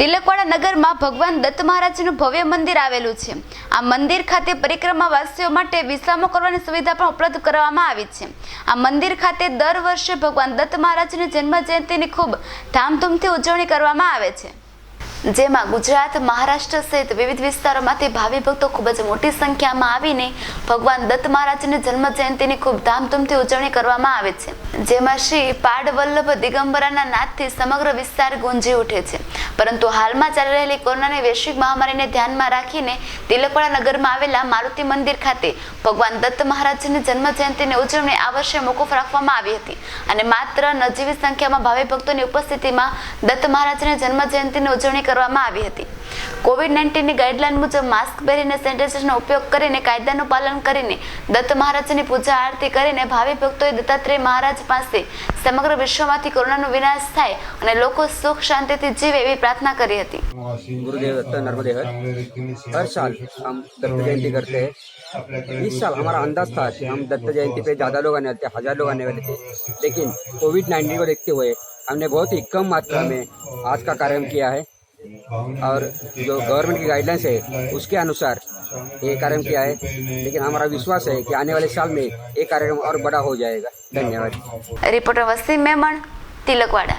તિલકવાડા નગરમાં ભગવાન દત્ત મહારાજનું ભવ્ય મંદિર આવેલું છે. આ મંદિર ખાતે પરિક્રમા વાસીઓ માટે વિશ્રામો કરવાની સુવિધા પણ ઉપલબ્ધ કરવામાં આવી છે. આ મંદિર ખાતે દર વર્ષે ભગવાન દત્ત મહારાજની જન્મ જયંતિની ખૂબ ધામધૂમથી ઉજવણી કરવામાં આવે છે. જેમાં ગુજરાત, મહારાષ્ટ્ર સહિત વિવિધ વિસ્તારોમાંથી ભાવિ ભક્તો ખૂબ જ મોટી સંખ્યામાં આવીને ભગવાન દત્ત મહારાજની જન્મ જયંતિની ખૂબ ધામધૂમથી ઉજવણી કરવામાં આવે છે. જેમાં શ્રી પાડવલ્લભ દિગંબરાના નાદથી સમગ્ર વિસ્તાર ગુંજી ઉઠે છે. પરંતુ હાલમાં ચાલી રહેલી કોરોનાની વૈશ્વિક મહામારીને ધ્યાનમાં રાખીને તિલકવાડા નગરમાં આવેલા મારુતિ મંદિર ખાતે ભગવાન દત્ત મહારાજની જન્મ જયંતિની ઉજવણી આ વર્ષે મોકૂફ રાખવામાં આવી હતી. અને માત્ર નજીવી સંખ્યામાં ભાવિ ભક્તોની ઉપસ્થિતિમાં દત્ત મહારાજની જન્મ જયંતિની ઉજવણી કરવામાં આવી હતી. કોવિડ નાઇન્ટીનની ગાઈડલાઈન મુજબ માસ્ક પહેરીને સેનિટાઇઝરનો ઉપયોગ કરીને કાયદાનું પાલન કરીને દત્ત મહારાજની પૂજા આરતી કરીને ભાવિ ભક્તોએ દત્તાત્રેય મહારાજ પાસે સમગ્ર વિશ્વમાંથી કોરોનાનો વિનાશ થાય અને લોકો સુખ શાંતિથી જીવે એવી પ્રાર્થના કરી હતી गुरुदेव दत्त नर्मदे हर हर साल हम दत्त जयंती करते हैं इस साल हमारा अंदाज था कि हम दत्त जयंती पे ज़्यादा लोग आने वाले थे हज़ार लोग आने वाले थे लेकिन कोविड नाइन्टीन को देखते हुए हमने बहुत ही कम मात्रा में आज का कार्यक्रम किया है और जो गवर्नमेंट की गाइडलाइंस है, उसके अनुसार ये कार्यक्रम किया है। लेकिन हमारा विश्वास है कि आने वाले साल में ये कार्यक्रम और बड़ा हो जाएगा। धन्यवाद। रिपोर्टर वसीम मेमन तिलकवाड़ा।